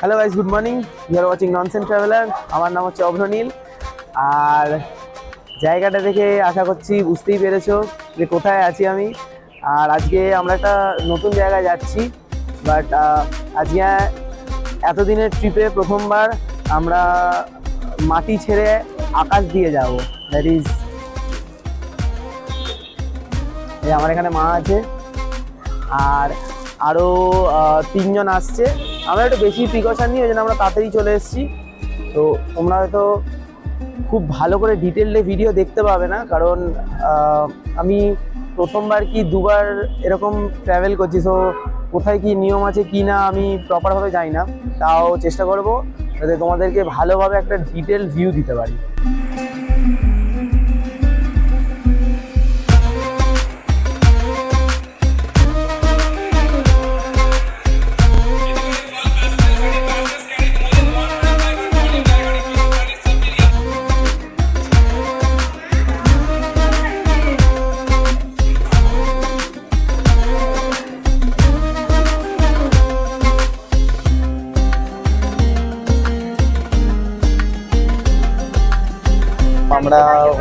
Hello guys good morning you are watching nonsense traveller আমার নাম হচ্ছে অভ্রনীল আর জায়গাটা দেখে আশা করছি বুঝতেই পেরেছ যে কোথায় আছি আমি। আর আজকে আমরা একটা নতুন জায়গায় যাচ্ছি। বাট আজকে এতদিনের ট্রিপে প্রথমবার আমরা মাটি ছেড়ে আকাশ দিয়ে যাব। দ্যাট ইজ আমার এখানে মা আছে। আর আরও তিনজন আসছে। আমরা একটু বেশি প্রিকশন নিই ওই জন্য আমরা তাড়াতাড়ি চলে এসেছি। তো তোমরা হয়তো খুব ভালো করে ডিটেলডে ভিডিও দেখতে পাবে না, কারণ আমি প্রথমবার কি দুবার এরকম ট্রাভেল করছি সো কোথায় কি নিয়ম আছে কি না আমি প্রপারভাবে জানি না। তাও চেষ্টা করব যাতে তোমাদেরকে ভালোভাবে একটা ডিটেল ভিউ দিতে পারি।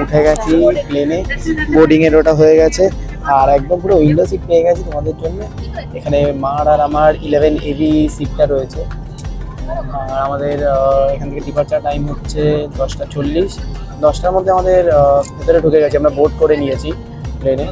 উঠে গেছি প্লেনে বোর্ডিং এর ওটা হয়ে গেছে, আর একদম পুরো উইন্ডো সিট পেয়ে গেছি তোমাদের জন্য। এখানে মার আর আমার ইলেভেন এবি সিটটা রয়েছে। আর আমাদের এখান থেকে ডিপার্চার টাইম হচ্ছে দশটা চল্লিশ। দশটার মধ্যে আমাদের ভেতরে ঢুকে গেছি, আমরা বোর্ড করে নিয়েছি প্লেনে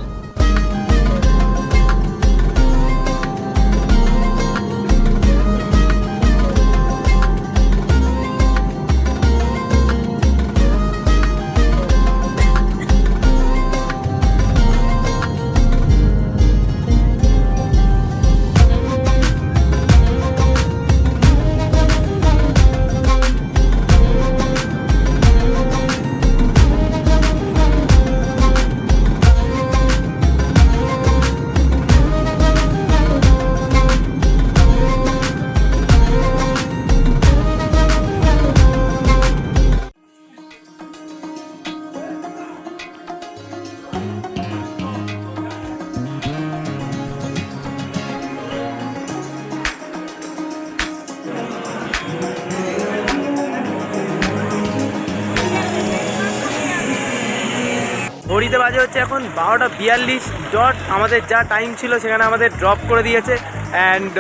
ঘড়িতে বাজে হচ্ছে এখন বারোটা বিয়াল্লিশ। ডট আমাদের যা টাইম ছিল সেখানে আমাদের ড্রপ করে দিয়েছে। অ্যান্ড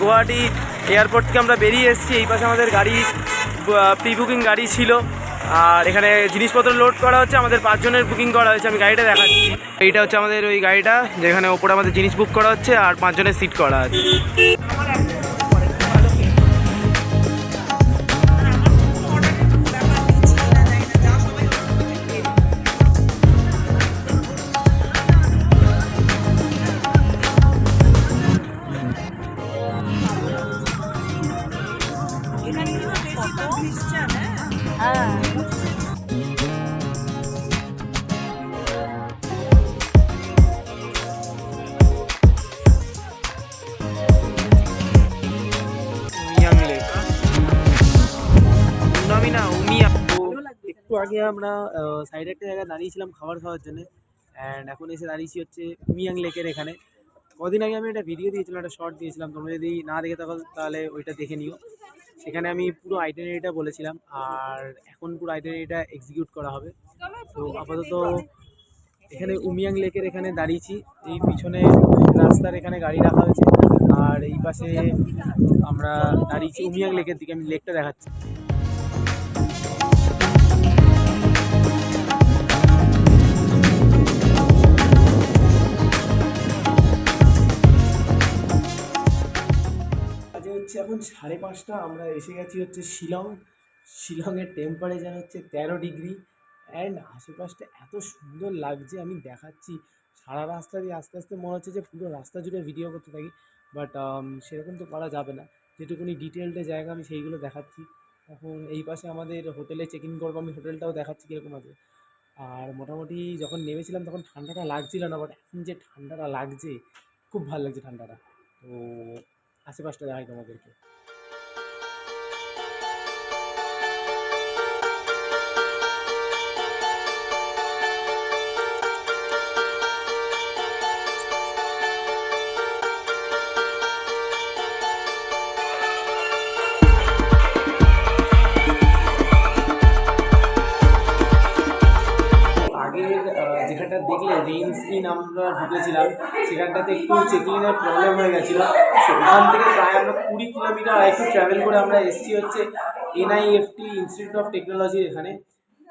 গুয়াহাটি এয়ারপোর্ট থেকে আমরা বেরিয়ে এসেছি। এই পাশে আমাদের গাড়ি প্রি বুকিং গাড়ি ছিল। আর এখানে জিনিসপত্র লোড করা হচ্ছে। আমাদের পাঁচজনের বুকিং করা হয়েছে। আমি গাড়িটা দেখাচ্ছি। এইটা হচ্ছে আমাদের ওই গাড়িটা, যেখানে ওপরে আমাদের জিনিস বুক করা হচ্ছে। আর পাঁচজনের সিট করা আছে। আগে আমরা সাইডে একটা জায়গায় দাঁড়িয়েছিলাম খাবার খাওয়ার জন্য অ্যান্ড এখন এসে দাঁড়িয়েছি হচ্ছে উমিয়াং লেকের এখানে। কদিন আগে আমি একটা ভিডিও দিয়েছিলাম, একটা শর্ট দিয়েছিলাম, তোমরা যদি না দেখে থাকো তাহলে ওইটা দেখে নিও। সেখানে আমি পুরো আইডেন্টিটিটা বলেছিলাম, আর এখন পুরো আইডেন্টিটিটা এক্সিকিউট করা হবে। তো আপাতত এখানে উমিয়াং লেকের এখানে দাঁড়িয়েছি, এই পিছনে রাস্তার এখানে গাড়ি রাখা হয়েছে, আর এই পাশে আমরা দাঁড়িয়েছি উমিয়াং লেকের দিকে, আমি লেকটা দেখাচ্ছি। হচ্ছে এখন সাড়ে পাঁচটা, আমরা এসে গেছি হচ্ছে শিলং। শিলংয়ের টেম্পারেচার হচ্ছে তেরো ডিগ্রি অ্যান্ড আশেপাশটা এত সুন্দর লাগছে, আমি দেখাচ্ছি। সারা রাস্তা দিয়ে আস্তে আস্তে মনে হচ্ছে যে পুরো রাস্তা জুড়ে ভিডিও করতে থাকি বাট সেরকম তো করা যাবে না। যেটুকুনি ডিটেলডে জায়গা আমি সেইগুলো দেখাচ্ছি। এখন এই পাশে আমাদের হোটেলে চেক ইন করব, আমি হোটেলটাও দেখাচ্ছি কীরকম আছে। আর মোটামুটি যখন নেমেছিলাম তখন ঠান্ডাটা লাগছিল না বাট এখন যে ঠান্ডাটা লাগছে, খুব ভালো লাগছে ঠান্ডাটা। তো আশেপাশটা দেখাই তোমাদেরকে। ইন আমরা ঢুকেছিলাম, সেখানটাতে একটু চেকিংয়ের প্রবলেম হয়ে গেছিল। ওখান থেকে প্রায় আমরা কুড়ি কিলোমিটার একটু ট্রাভেল করে আমরা এসেছি হচ্ছে এনআইএফটি ইনস্টিটিউট অফ টেকনোলজি এখানে।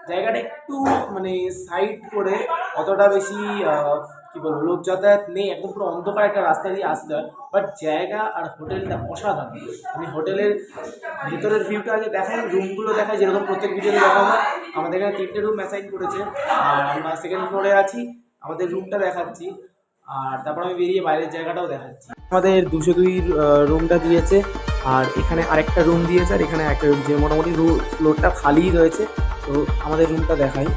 জায়গাটা একটু মানে সাইড করে অতটা বেশি কী বলব, লোক যাতায়াত নেই, একদম পুরো অন্ধকার একটা রাস্তা দিয়ে আসতে হয়। বাট জায়গা আর হোটেলটা অসাধারণ। আমি হোটেলের ভেতরের ভিউটা আগে দেখাই রুমগুলো দেখাই, যেরকম প্রত্যেক ভিডিওতে দেখা হয়। আমাদের এখানে তিনটে রুম অ্যাসাইন করেছে। আর আমরা সেকেন্ড ফ্লোরে আছি। আমাদের রুমটা দেখাচ্ছি, আর তারপর আমি বেরিয়ে বাইরের জায়গাটাও দেখাচ্ছি। আমাদের দুশো দুই রুমটা দিয়েছে, আর এখানে আরেকটা রুম দিয়েছে, আর এখানে একটা রুম যে মোটামুটি ফ্লোরটা খালিই রয়েছে, তো আমাদের রুমটা দেখাই।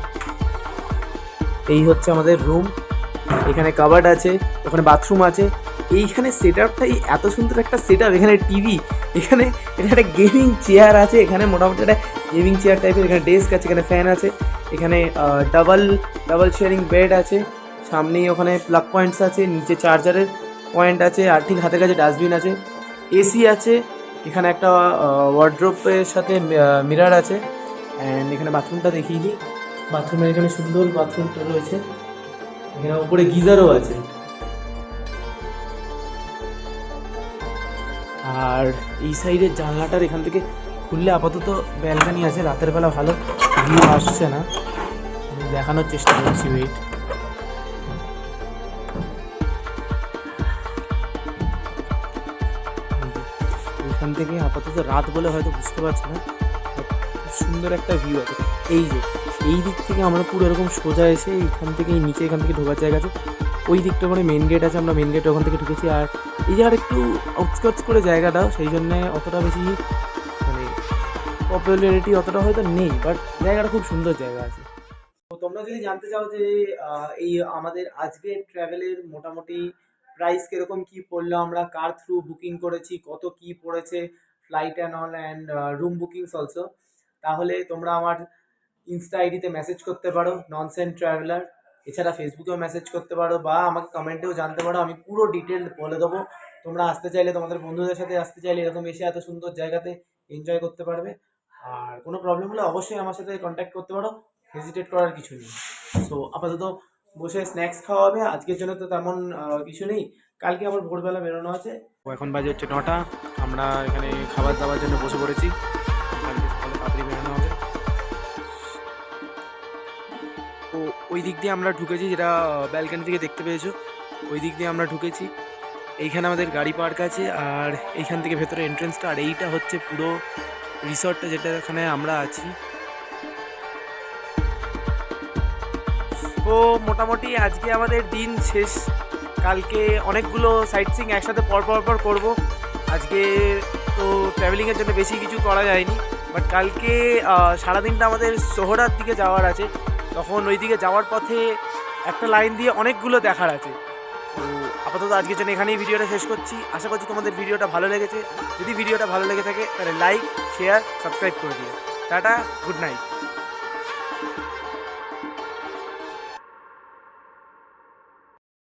এই হচ্ছে আমাদের রুম এখানে কাবার্ড আছে, ওখানে বাথরুম আছে। এইখানে সেট আপটাই এত সুন্দর একটা সেট আপ এখানে টিভি এখানে এখানে একটা গেমিং চেয়ার আছে, এখানে মোটামুটি একটা গেমিং চেয়ার টাইপের এখানে ডেস্ক আছে, এখানে ফ্যান আছে। এখানে ডাবল ডাবল শেয়ারিং বেড আছে। সামনেই ওখানে প্লাগ পয়েন্টস আছে, নিচে চার্জারের পয়েন্ট আছে, আর ঠিক হাতের কাছে ডাস্টবিন আছে। এসি আছে, এখানে একটা ওয়ার্ড্রোপের সাথে মিরার আছে। অ্যান্ড এখানে বাথরুমটা দেখিয়ে দিই। বাথরুমের এখানে সুন্দর বাথরুমটা রয়েছে। এখানে উপরে গিজারও আছে। আর এই সাইডের জানলাটার এখান থেকে খুললে আপাতত ব্যালকানি আছে, রাতের বেলা ভালো। ভিউ আসছে না। আমি দেখানোর চেষ্টা করছি ওয়েট এখান থেকে আপাতত রাত বলে হয়তো বুঝতে পারছি না সুন্দর একটা ভিউ আছে। এই যে, এই দিক থেকে আমরা পুরো এরকম সোজা এসে এখান থেকে নিচে, এখান থেকে ঢোকার জায়গা আছে। ওই দিকটা করে মেন গেট আছে, আমরা মেন গেট ওখান থেকে ঢুকেছি। আর এই জায়গাটা একটু আউটস্কার্টস করে জায়গাটা, সেই জন্যে অতটা বেশি মানে পপুলারিটি অতটা হয়তো নেই বাট জায়গাটা খুব সুন্দর জায়গা আছে। তো তোমরা যদি জানতে চাও যে এই আমাদের আজকে ট্রাভেলের মোটামুটি প্রাইস কীরকম কি পড়ল, আমরা কার থ্রু বুকিং করেছি, কত কি পড়েছে flight and all and room bookings also তাহলে তোমরা আমার ইনস্টা আইডিতে মেসেজ করতে পারো ননসেন ট্রাভেলার এছাড়া ফেসবুকেও মেসেজ করতে পারো, বা আমাকে কমেন্টেও জানতে পারো, আমি পুরো ডিটেল বলে দেবো। তোমরা আসতে চাইলে, তোমাদের বন্ধুদের সাথে আসতে চাইলে, এরকম এসে এত সুন্দর জায়গাতে এনজয় করতে পারবে। কোনো প্রবলেম হলে অবশ্যই আমার সাথে কন্ট্যাক্ট করতে পারো। হেজিটেট করার কিছু নেই। সো আপাতত বসে স্ন্যাক্স খাওয়া হবে। আজকের জন্য তো তেমন কিছু নেই। কালকে আবার ভোরবেলা বেরোনো আছে। এখন বাজে হচ্ছে নটা। আমরা এখানে খাবার দাবার জন্য বসে পড়েছি। বেরোনো হবে। তো ওই দিক দিয়ে আমরা ঢুকেছি, যেটা ব্যালকানি থেকে দেখতে পেয়েছ। ওই দিক দিয়ে আমরা ঢুকেছি। এইখানে আমাদের গাড়ি পার্ক আছে। আর এইখান থেকে ভেতরে এন্ট্রেন্সটা আর এইটা হচ্ছে পুরো রিসর্টটা যেটা এখানে আমরা আছি। তো মোটামুটি আজকে আমাদের দিন শেষ। কালকে অনেকগুলো সাইট সিং একসাথে পর পর করব। আজকে তো ট্রাভেলিংয়ের জন্য বেশি কিছু করা যায়নি। বাট কালকে সারাদিনটা আমাদের শহরার দিকে যাওয়ার আছে। তখন ওই দিকে যাওয়ার পথে একটা লাইন দিয়ে অনেকগুলো দেখার আছে। আপাতত আজকের জন্য এখানেই ভিডিওটা শেষ করছি। আশা করছি তোমাদের ভিডিওটা ভালো লেগেছে। যদি ভিডিওটা ভালো লেগে থাকে, তাহলে লাইক শেয়ার সাবস্ক্রাইব করে দিও। Tata good night